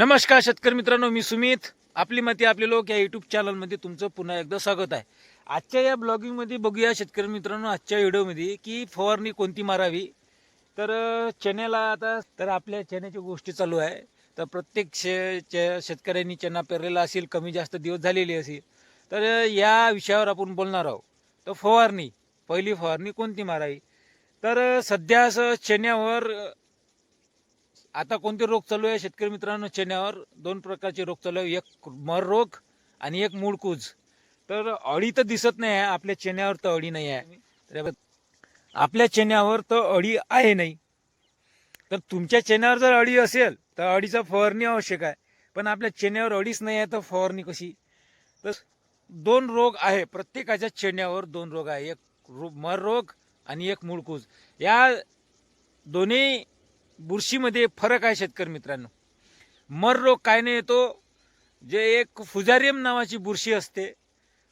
नमस्कार शेतकरी मित्रांनो मी सुमित. आपली माती आपले लोक या युट्यूब चॅनलमध्ये तुमचं पुन्हा एकदा स्वागत आहे. आजच्या या ब्लॉगिंगमध्ये बघूया शेतकरी मित्रांनो आजच्या व्हिडिओमध्ये की फवारणी कोणती मारावी. तर चण्याला आता तर आपल्या चण्याची गोष्टी चालू आहे. तर प्रत्येक शे शेतकऱ्यांनी चणा पेरलेला असेल कमी जास्त दिवस झालेले असेल. तर या विषयावर आपण बोलणार आहोत. तर फवारणी पहिली फवारणी कोणती मारावी? तर सध्या असं चण्यावर आता कोणते रोग चालू आहे? शेतकरी मित्रांनो चण्यावर दोन प्रकारचे रोग चालू आहे. एक मर रोग आणि एक मूळकूज तर अळी तर दिसत नाही आहे. आपल्या चेन्यावर तर अळी नाही आहे. आपल्या चेन्यावर तर अळी आहे नाही. तर तुमच्या चेन्यावर जर अळी असेल तर अळीचा फवारणी आवश्यक आहे. पण आपल्या चेन्यावर अळीच नाही आहे तर फवारणी कशी? तर दोन रोग आहे. प्रत्येकाच्या चेन्यावर दोन रोग आहे. एक रो मर रोग आणि एक मूळकूज या दोन्ही बुरशीमध्ये फरक आहे शेतकरी मित्रांनो. मर रोग काय नाही येतो. जे एक फुजारियम नावाची बुरशी असते.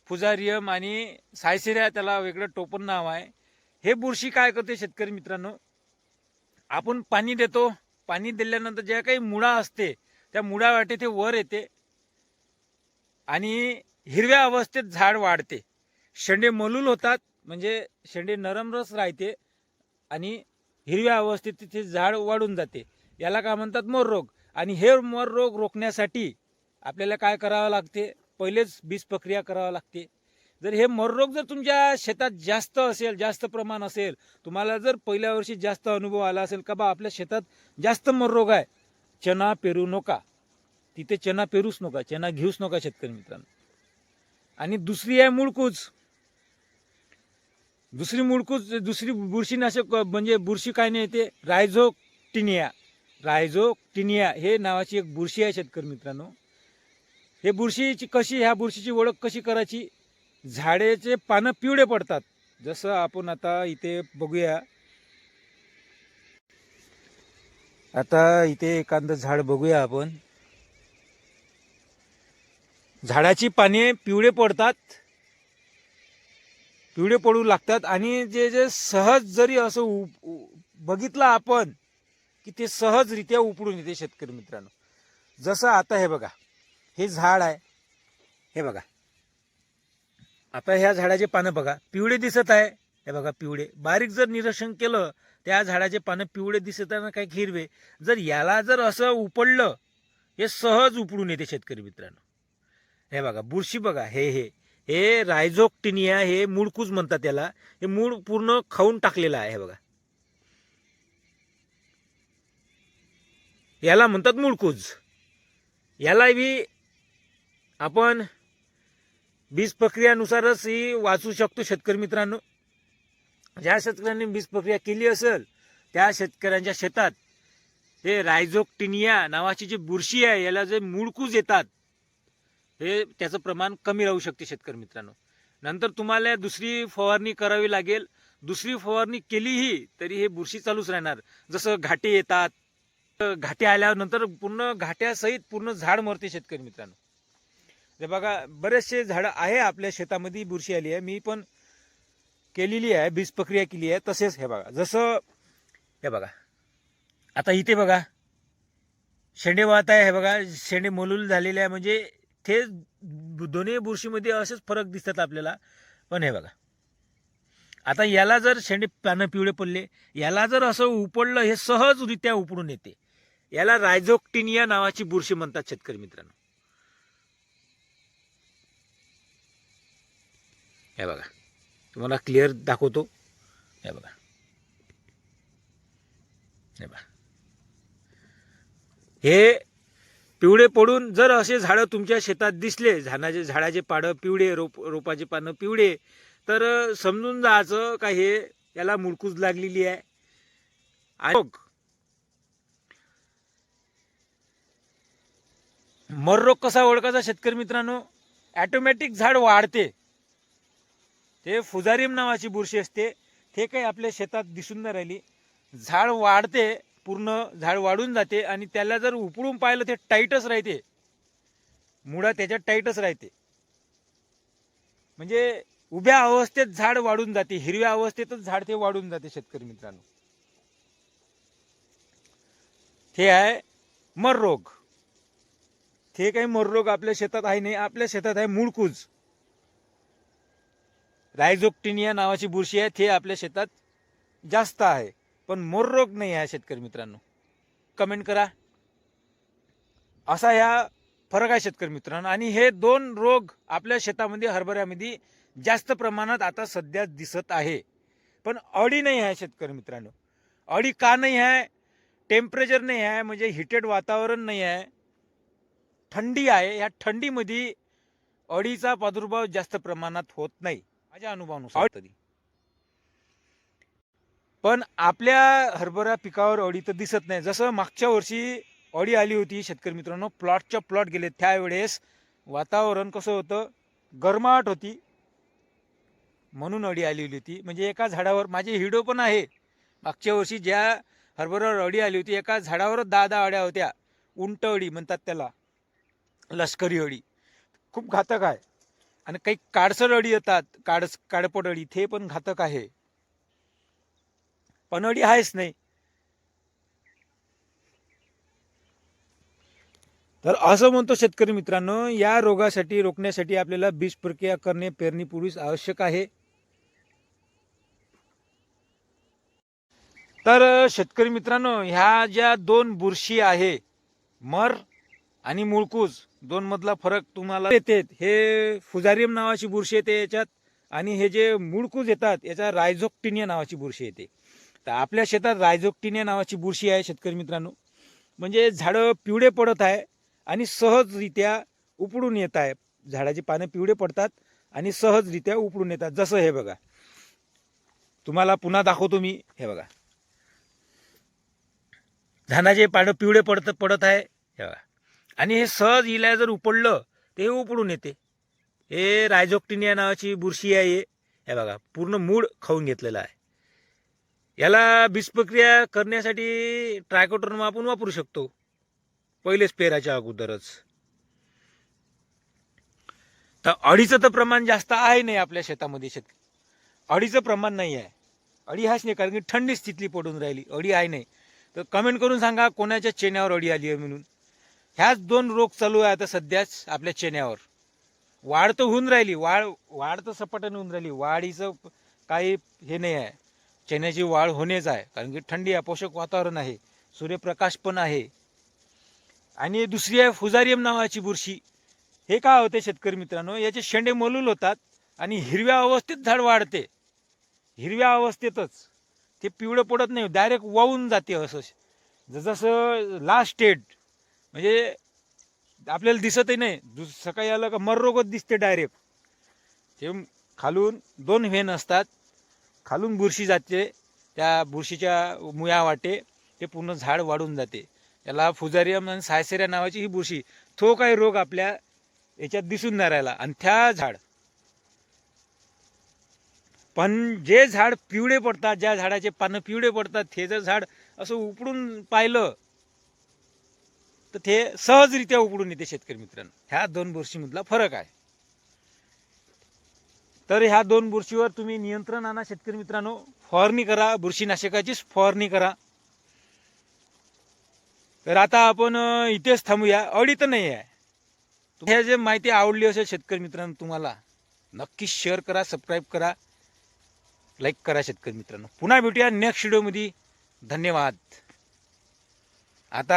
फुजारियम आणि सायसेरिया त्याला वेगळं टोपण नाव आहे. हे बुरशी काय करते शेतकरी मित्रांनो? आपण पाणी देतो. पाणी दिल्यानंतर ज्या काही मुळा असते त्या मुळा वाटे ते वर येते. आणि हिरव्या अवस्थेत झाड वाढते. शेंडे मलूल होतात. म्हणजे शेंडे नरम रस राहते. आणि हिरव्या अवस्थेत तिथे झाड वाढून जाते. याला काय म्हणतात? मोर रोग. आणि हे मोर रोग रोखण्यासाठी आपल्याला काय करावं लागते? पहिलेच बीज प्रक्रिया करावं लागते. जर हे मोर रोग जर तुमच्या शेतात जास्त असेल जास्त प्रमाण असेल तुम्हाला जर पहिल्या वर्षी जास्त अनुभव आला असेल का बा आपल्या शेतात जास्त मोररोग आहे? चना पेरू नका. तिथे चना पेरूच नका चना घेऊच नका शेतकरी मित्रांनो. आणि दुसरी आहे मुळकूज. दुसरी मुळकूज दुसरी बुरशीनाशक म्हणजे बुरशी काय नाही येते रायझोक टिनिया रायझोक टिनिया हे नावाची एक बुरशी आहे शेतकरी मित्रांनो. हे बुरशीची कशी ह्या बुरशीची ओळख कशी करायची? झाडेचे पानं पिवळे पडतात. जसं आपण आता इथे बघूया. आता इथे एखादं झाड बघूया आपण. झाडाची पाने पिवळे पडतात. पिवळे पडू लागतात आणि जे जे सहज जरी असं उप- बघितलं आपण की ते सहजरित्या उपडून येते शेतकरी मित्रांनो. जसं आता हे बघा हे झाड आहे. हे बघा. आता ह्या झाडाचे पानं बघा पिवळे दिसत आहे. हे बघा पिवळे. बारीक जर निरीक्षण केलं त्या झाडाचे पानं पिवळे दिसत आहे ना काही हिरवे. जर याला जर असं उपडलं हे सहज उपडून येते शेतकरी मित्रांनो. हे बघा बुरशी बघा हे हे. हे रायझोक्टिनिया हे मूळकूज म्हणतात त्याला हे मूळ पूर्ण खाऊन टाकलेलं आहे हे बघा. याला म्हणतात मूळकूज. याला बी आपण बीज प्रक्रियानुसारच ही वाचू शकतो शेतकरी मित्रांनो. ज्या शेतकऱ्यांनी बीज प्रक्रिया केली असेल त्या शेतकऱ्यांच्या शेतात ते रायझोक्टिनिया नावाची जी बुरशी आहे याला जे मूळकूज येतात हे त्याचं प्रमाण कमी राहू शकते शेतकरी मित्रांनो. नंतर तुम्हाला दुसरी फवारणी करावी लागेल. दुसरी फवारणी केलीही तरी हे बुरशी चालूच राहणार. जसं घाटे येतात घाटे आल्यानंतर पूर्ण घाट्यासहित पूर्ण झाड मरते शेतकरी मित्रांनो. हे बघा बरेचसे झाडं आहे आपल्या शेतामध्ये बुरशी आली आहे. मी पण केलेली आहे बीज प्रक्रिया केली आहे. तसेच हे बघा जसं हे बघा आता इथे बघा शेंडे वाहत आहे हे बघा शेंडे मोलूल झालेले आहे. म्हणजे ते दोन्ही बुरशीमध्ये असेच फरक दिसतात आपल्याला. पण हे बघा. आता याला जर शेंडे पानं पिवळे पडले याला जर असं उपडलं हे सहजरित्या उपडून येते. याला रायझोक्टिनिया नावाची बुरशी म्हणतात शेतकरी मित्रांनो. हे बघा. तुम्हाला क्लिअर दाखवतो. हे बघा. हे बघा. हे पिवळे पडून जर असे झाडं तुमच्या शेतात दिसले झाडाचे झाडाचे पाडं पिवळे रोप रोपाचे पानं पिवळे तर समजून जायचं का हे याला मुळकूज लागलेली आहे. आणि मर रोग कसा ओळखायचा शेतकरी मित्रांनो? ॲटोमॅटिक झाड वाढते. ते फुजारीम नावाची बुरशी असते. ते काही आपल्या शेतात दिसून नाही राहिली. झाड वाढते पूर्ण झाड वाढून जाते आणि त्याला जर उपडून पाहिलं ते टाईटच राहते. मुळा त्याच्यात टाईटच राहते. म्हणजे उभ्या अवस्थेत झाड वाढून जाते हिरव्या अवस्थेतच झाड ते वाढून जाते शेतकरी मित्रांनो. हे आहे मर रोग. हे काही मररोग आपल्या शेतात आहे नाही आपल्या शेतात आहे मूळकूज रायझोक्टिनिया नावाची बुरशी आहे ते आपल्या शेतात जास्त आहे. पण मोररोग नाही आहे शेतकरी मित्रांनो. कमेंट करा. असा ह्या फरक आहे शेतकरी मित्रांनो. आणि हे दोन रोग आपल्या शेतामध्ये हरभऱ्यामध्ये जास्त प्रमाणात आता सध्या दिसत आहे. पण अडी नाही आहे शेतकरी मित्रांनो. अडी का नाही आहे? टेम्परेचर नाही आहे. म्हणजे हिटेड वातावरण नाही आहे. थंडी आहे. या थंडीमध्ये अडीचा प्रादुर्भाव जास्त प्रमाणात होत नाही. माझ्या अनुभवानुसार तरी. पण आपल्या हरभरा पिकावर अळी तर दिसत नाही. जसं मागच्या वर्षी अडी आली होती शेतकरी मित्रांनो प्लॉटच्या प्लॉट गेले. त्यावेळेस वातावरण कसं होतं? गरमाट होती. म्हणून अडी आलेली होती. म्हणजे एका झाडावर माझे हिडो पण आहे. मागच्या वर्षी ज्या हरभऱ्यावर अडी आली होती एका झाडावरच दहा दहा अड्या होत्या. उंट अडी म्हणतात त्याला. लष्करी अडी खूप घातक आहे. आणि काही काडसर अडी येतात. काळस काडपट अडी ते पण घातक आहे. पनोडी आहेच नाही. तर असं म्हणतो शेतकरी मित्रांनो या रोगासाठी रोखण्यासाठी आपल्याला बीज प्रक्रिया करणे पेरणीपूर्वीच आवश्यक आहे. तर शेतकरी मित्रांनो ह्या ज्या दोन बुरशी आहे मर आणि मुळकूज दोन मधला फरक तुम्हाला येते हे फुजारियम नावाची बुरशी येते याच्यात आणि हे जे मुळकूज येतात याच्या रायझोक्टिनिया नावाची बुरशी येते. तर आपल्या शेतात रायझोक्टिनिया नावाची बुरशी आहे शेतकरी मित्रांनो. म्हणजे झाडं पिवळे पडत आहे आणि सहजरित्या उपडून येत आहे. झाडाची पानं पिवळे पडतात आणि सहजरित्या उपडून येतात. जसं हे बघा. तुम्हाला पुन्हा दाखवतो मी. हे बघा. धानाचे पानं पिवळे पडत पडत आहे. हे बघा. आणि हे सहज इला जर उपडलं ते उपडून येते. हे रायझोक्टिनिया नावाची बुरशी आहे हे. हे बघा. पूर्ण मूळ खाऊन घेतलेलं आहे. याला बीज करण्यासाठी ट्रायकोटर्म आपण वापरू शकतो. पहिलेच पेराच्या अगोदरच. तर अडीचं तर प्रमाण जास्त आहे नाही आपल्या शेतामध्ये शेत अडीचं प्रमाण नाही आहे. अडी हाच नाही कारण की थंडी स्थिती पडून राहिली अडी आहे नाही. तर कमेंट करून सांगा कोणाच्या चेन्यावर अडी आली आहे म्हणून. ह्याच दोन रोग चालू आहे आता सध्याच आपल्या चेन्यावर वाढ तर होऊन राहिली वाढ वाढ तर सपाट्याने होऊन राहिली वाढीचं काही हे नाही आहे. चण्याची वाढ होणेच आहे कारण की थंडी आहे पोषक वातावरण आहे सूर्यप्रकाश पण आहे. आणि दुसरी आहे फुजारियम नावाची बुरशी. हे काय होते शेतकरी मित्रांनो? याचे शेंडे मलूल होतात आणि हिरव्या अवस्थेत झाड वाढते. हिरव्या अवस्थेतच. ते पिवळं पडत नाही डायरेक्ट वाहून जाते असं. जसं लास्ट स्टेट म्हणजे आपल्याला दिसतही नाही. दुस सकाळी आलं का मररोगच दिसते डायरेक्ट ते खालून दोन व्हेन असतात. खालून बुरशी जाते त्या बुरशीच्या मुया वाटे ते पूर्ण झाड वाढून जाते. त्याला फुजारियम आणि सायसेरिया नावाची ही बुरशी तो काही रोग आपल्या याच्यात दिसून नाही राहिला. आणि त्या झाड पण जे झाड पिवळे पडतात ज्या झाडाचे पानं पिवळे पडतात ते जर झाड असं उपडून पाहिलं तर ते सहजरित्या उपडून येते शेतकरी मित्रांनो. ह्या दोन बुरशीमधला फरक आहे. तर ह्या दोन बुरशीवर तुम्ही नियंत्रण आणा शेतकरी मित्रांनो. फवारणी करा बुरशीनाशकाचीच फवारणी करा. तर आता आपण इथेच थांबूया. अडी तर नाही आहे हे जे माहिती आवडली असेल शेतकरी मित्रांनो तुम्हाला नक्की शेअर करा सबस्क्राईब करा लाईक करा शेतकरी मित्रांनो. पुन्हा भेटूया नेक्स्ट व्हिडिओमध्ये धन्यवाद. आता